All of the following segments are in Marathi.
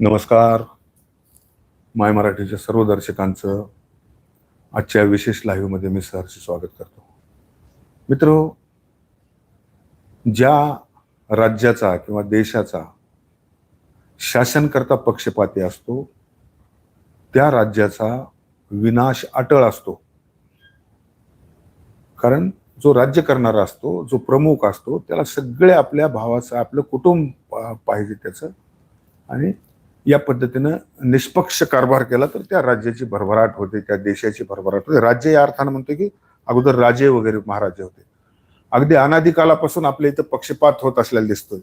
नमस्कार. माय मराठीच्या सर्व दर्शकांचं आजच्या विशेष लाईव्हमध्ये मी सहर्ष स्वागत करतो. मित्र ज्या राज्याचा किंवा देशाचा शासनकर्ता पक्षपाती असतो त्या राज्याचा विनाश अटळ असतो. कारण जो राज्य करणारा असतो जो प्रमुख असतो त्याला सगळे आपल्या भावाचं आपलं कुटुंब पाहिजे त्याचं. आणि या पद्धतीनं निष्पक्ष कारभार केला तर त्या राज्याची भरभराट होते त्या देशाची भरभराट होते. राज्य या अर्थानं म्हणतो की अगोदर राजे वगैरे महाराजे होते. अगदी अनादिकालापासून आपल्या इथं पक्षपात होत असलेला दिसतोय.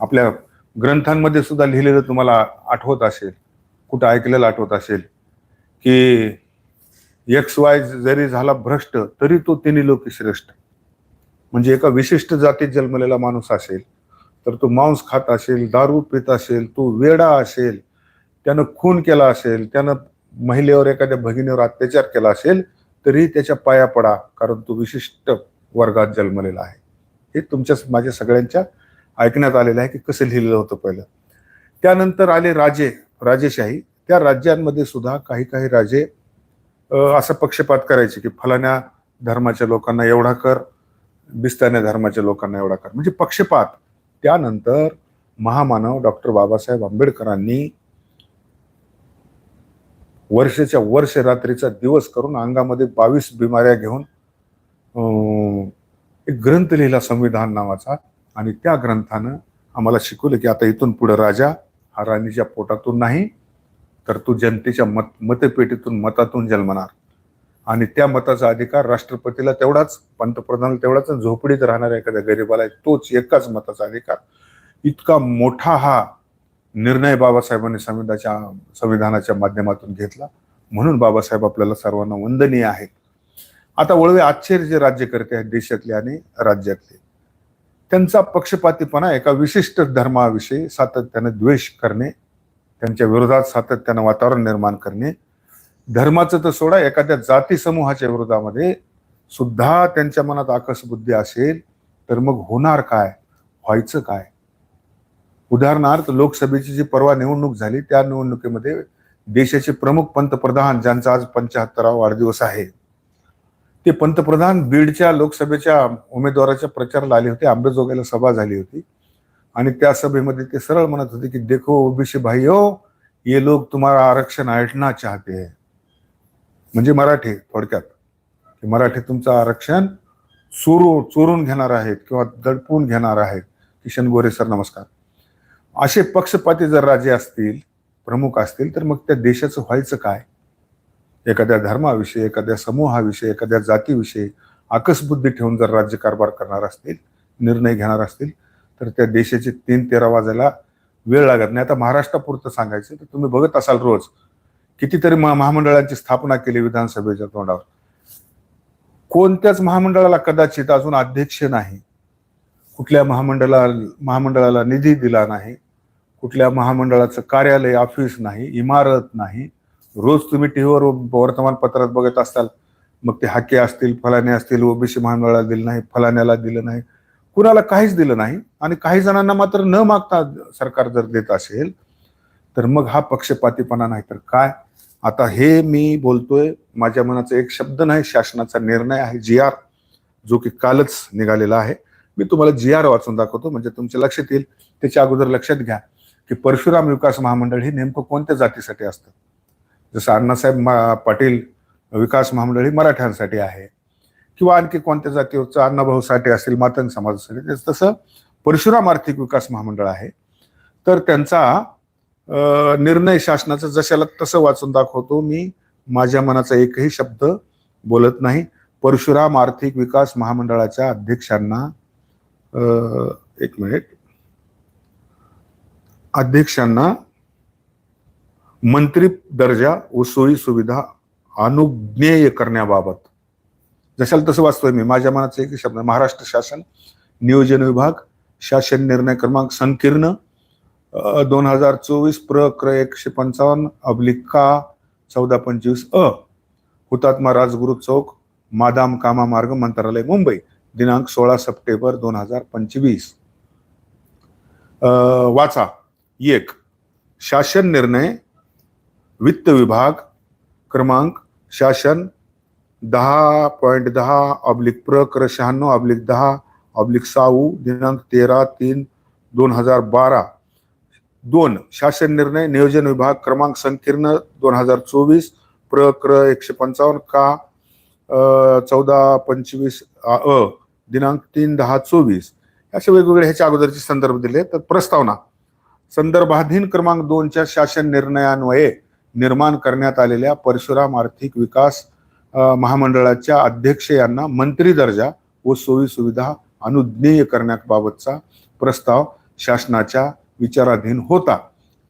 आपल्या ग्रंथांमध्ये सुद्धा लिहिलेलं तुम्हाला आठवत असेल कुठं ऐकलेलं आठवत असेल की एक्स वाय जरी झाला भ्रष्ट तरी तो तिन्ही लोक श्रेष्ठ. म्हणजे एका विशिष्ट जातीत जन्मलेला माणूस असेल तर तो मांस खात असेल दारू पित असेल तो वेडा असेल त्यानं खून केला असेल त्यानं महिलेवर एखाद्या भगिनीवर अत्याचार केला असेल तरी त्याच्या पाया पडा कारण तो विशिष्ट वर्गात जन्मलेला आहे. हे तुमच्या माझ्या सगळ्यांच्या ऐकण्यात आलेलं आहे की कसं लिहिलेलं होतं पहिलं. त्यानंतर आले राजे राजेशाही. त्या राज्यांमध्ये सुद्धा काही काही राजे असं असा पक्षपात करायचे की फलाण्या धर्माच्या लोकांना एवढा कर बिस्तान्या धर्माच्या लोकांना एवढा कर. म्हणजे पक्षपात. त्यानंतर महामानव डॉक्टर बाबासाहेब आंबेडकरांनी वर्षाच्या वर्ष रात्रीचा दिवस करून अंगामध्ये बावीस बिमाऱ्या घेऊन अं, एक ग्रंथ लिहिला संविधान नावाचा. आणि त्या ग्रंथानं आम्हाला शिकवलं की आता इथून पुढे राजा हा राणीच्या पोटातून नाही तर तू जनतेच्या मत मतपेटीतून मतातून जन्मणार. आणि त्या मताचा अधिकार राष्ट्रपतीला तेवढाच पंतप्रधानाला तेवढाच झोपडीत राहणाऱ्या एखाद्या गरीबाला आहे, तोच एकाच मताचा अधिकार. इतका मोठा हा निर्णय बाबासाहेबांनी संविधानाच्या संविधानाच्या माध्यमातून घेतला. म्हणून बाबासाहेब आपल्याला सर्वांना वंदनीय आहेत आता वळवे आजचे जे राज्यकर्ते आहेत देशातले आणि राज्यातले त्यांचा पक्षपातीपणा एका विशिष्ट धर्माविषयी सातत्याने द्वेष करणे त्यांच्या विरोधात सातत्यानं वातावरण निर्माण करणे धर्माचं तर सोडा एखाद्या जाती समूहाच्या विरोधामध्ये सुद्धा त्यांच्या मनात आकस बुद्धी असेल तर मग होणार काय? व्हायचं काय? उदाहरणार्थ लोकसभेची जी परवा निवडणूक झाली त्या निवडणुकीमध्ये देशाचे प्रमुख पंतप्रधान ज्यांचा आज पंचाहत्तरावा वाढदिवस आहे ते पंतप्रधान बीडच्या लोकसभेच्या उमेदवाराच्या प्रचाराला आले होते आंबेजोगाईला सभा झाली होती. आणि त्या सभेमध्ये ते सरळ म्हणत होते की देखो ओबीसी भाई हो ये लोग तुम्हाला आरक्षण ऐटना चाहते हैं. म्हणजे मराठी थोडक्यात की मराठी तुमचं आरक्षण चोरू चोरून घेणार आहेत किंवा दडपून घेणार आहेत. किशन गोरे सर नमस्कार. असे पक्षपाती जर राजे असतील प्रमुख असतील तर मग त्या देशाचं व्हायचं काय? एखाद्या धर्माविषयी एखाद्या समूहाविषयी एखाद्या जातीविषयी आकसबुद्धी ठेवून जर राज्यकारभार करणार असतील निर्णय घेणार असतील तर त्या देशाचे तीन तेरा वाजायला वेळ लागत नाही. आता महाराष्ट्रापुरतं सांगायचं तर तुम्ही बघत असाल रोज कितीतरी महा- महामंडळांची स्थापना केली विधानसभेच्या तोंडावर. कोणत्याच महामंडळाला कदाचित अजून अध्यक्ष नाही. कुठल्या महामंडळा महामंडळाला निधी दिला नाही. कुठल्या महामंडळाचं कार्यालय ऑफिस नाही इमारत नाही. रोज तुम्ही टीव्हीवर वर्तमानपत्रात बघत असाल मग ते हाके असतील फलाने असतील ओबीसी महामंडळाला दिलं नाही फलाण्याला दिलं नाही. कुणाला काहीच दिलं नाही आणि काही जणांना मात्र न मागता सरकार जर देत असेल तर मग हा पक्षपातीपणा नाही तर काय? आता हे मी बोलतोय माझ्या मनाचा एक शब्द नाही शासनाचा निर्णय आहे जी आर जो की कालच निघालेला आहे. मी तुम्हाला जी आर वाचून दाखवतो म्हणजे तुमच्या लक्षात येईल त्याच्या अगोदर लक्षात घ्या की परशुराम विकास महामंडळ हे नेमकं कोणत्या जातीसाठी असतं? जसं अण्णासाहेब मा- पाटील विकास महामंडळ ही मराठ्यांसाठी आहे किंवा आणखी कोणत्या जातीवरचं अण्णाभाऊ साठे असतील मातंग समाजासाठी तसं परशुराम आर्थिक विकास महामंडळ आहे. तर त्यांचा निर्णय शासनाचं जशाला तसं वाचून दाखवतो मी माझ्या मनाचा एकही शब्द बोलत नाही. परशुराम आर्थिक विकास महामंडळाच्या अध्यक्षांना एक मिनिट अध्यक्षांना मंत्री दर्जा व सोयी सुविधा अनुज्ञेय करण्याबाबत. जशाला तसं वाचतोय मी माझ्या मनाचा एक शब्द महाराष्ट्र शासन नियोजन विभाग शासन निर्णय क्रमांक संकीर्ण दोन हजार चोवीस प्र क्र एकशे पंचावन्न अब्लिका चौदा पंचवीस अ हुतात्मा राजगुरु चौक मादाम कामा मार्ग मंत्रालय मुंबई दिनांक सोळा सप्टेंबर दोन हजार पंचवीस. वाचा. एक शासन निर्णय वित्त विभाग क्रमांक शासन दहा पॉईंट दहा ऑब्लिक प्र क्र शहाण्णव ऑब्लिक दहा ऑब्लिक साऊ दिनांक तेरा तीन दोन हजार बारा. दोन शासन निर्णय नियोजन विभाग क्रमांक संकीर्ण दोन हजार चोवीस प्र क्र एकशे पंचावन्न का चौदा पंचवीस अ दिनांक तीन दहा चोवीस. असे वेगवेगळे ह्याच्या अगोदरचे संदर्भ दिले. तर प्रस्तावना. संदर्भाधीन क्रमांक दोनच्या शासन निर्णयान्वये निर्माण करण्यात आलेल्या परशुराम आर्थिक विकास महामंडळाच्या अध्यक्ष यांना मंत्री दर्जा व सोयी सुविधा अनुज्ञेय करण्याबाबतचा प्रस्ताव शासनाच्या विचाराधीन होता.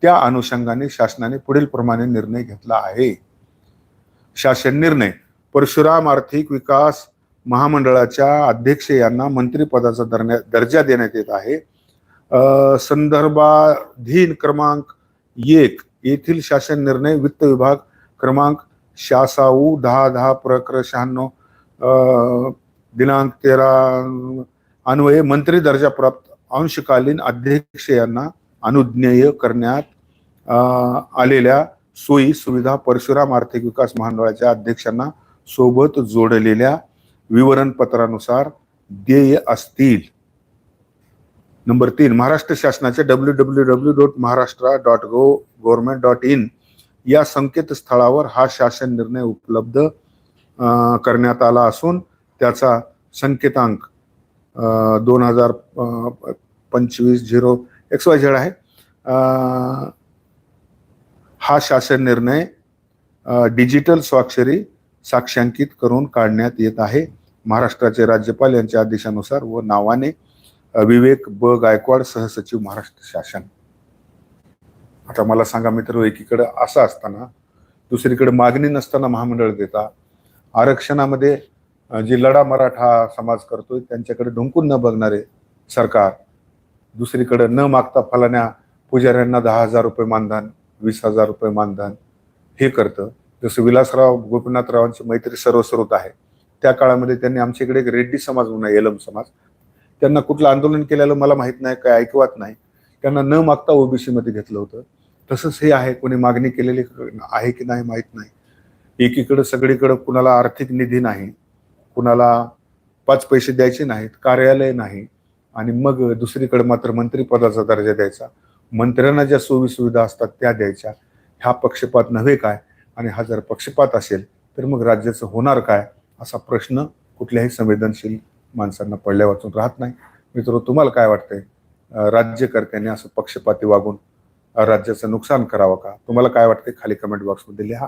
त्या अनुषंगाने शासनाने पुढील प्रमाणे निर्णय घेतला आहे. शासन निर्णय परशुराम आर्थिक विकास महामंडळाच्या अध्यक्ष यांना मंत्रिपदाचा दर्जा देण्यात येत आहे. संदर्भाधीन क्रमांक एक येथील शासन निर्णय वित्त विभाग क्रमांक शासाऊ दहा दहा प्रकर शहाण्णव दिनांक तेरा अन्वये मंत्री दर्जा प्राप्त अंशकालीन अध्यक्ष यांना अनुज्ञेय करण्यात आलेल्या सोयी सुविधा परशुराम आर्थिक विकास महामंडळाच्या अध्यक्षांना सोबत जोडलेल्या विवरणपत्रानुसार देय असतील. नंबर तीन महाराष्ट्र शासनाच्या W W W dot Maharashtra dot go government dot in या संकेतस्थळावर हा शासन निर्णय उपलब्ध करण्यात आला असून त्याचा संकेतांक दोन हजार पंचवीस झिरो एक्स वाय झेड आहे. हा शासन निर्णय डिजिटल स्वाक्षरी साक्षांकित करून काढण्यात येत आहे. महाराष्ट्राचे राज्यपाल यांच्या आदेशानुसार व नावाने विवेक ब. गायकवाड सहसचिव महाराष्ट्र शासन. आता मला सांगा मित्र एकीकडे असं असताना दुसरीकडे मागणी नसताना महामंडळ देता आरक्षणामध्ये जी लढा मराठा समाज करतोय त्यांच्याकडे ढुंकून न बघणारे सरकार दुसरीकडे न मागता फलाण्या पुजाऱ्यांना दहा हजार रुपये मानधन वीस हजार रुपये मानधन हे करतं. जसं विलासराव गोपीनाथरावांची मैत्री सर्वस्रोत आहे. त्या काळामध्ये त्यांनी आमच्या इकडे एक रेड्डी समाज म्हणून आहे, एलम समाज. त्यांना कुठलं आंदोलन केलेलं मला माहीत नाही काय ऐकवत नाही. त्यांना न मागता ओबीसीमध्ये घेतलं होतं. तसंच हे आहे कोणी मागणी केलेली आहे की नाही माहीत नाही. एकीकडं सगळीकडं कुणाला आर्थिक निधी नाही कुणाला पाच पैसे द्यायचे नाहीत कार्यालय नाही आणि मग दुसरीकडे मात्र मंत्रिपदाचा दर्जा द्यायचा. मंत्र्यांना ज्या सोयी सुविधा असतात त्या द्यायच्या. ह्या पक्षपात नव्हे काय? आणि हा जर पक्षपात असेल तर मग राज्याचं होणार काय? असा प्रश्न कुठल्याही संवेदनशील माणसांना पडल्या वाचून राहत नाही. मित्र तुम्हाला काय वाटतंय? राज्यकर्त्यांनी असं पक्षपाती वागून राज्याचं नुकसान करावं का? तुम्हाला काय वाटतंय? खाली कमेंट बॉक्समध्ये लिहा.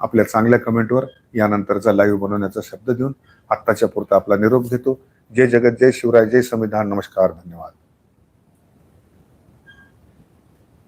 आपल्या चांगल्या कमेंटवर यानंतरचा लाईव्ह बनवण्याचा शब्द देऊन आत्ताच्या पुरता आपला निरोप घेतो. जय जगत जय शिवराय जय संविधान नमस्कार धन्यवाद.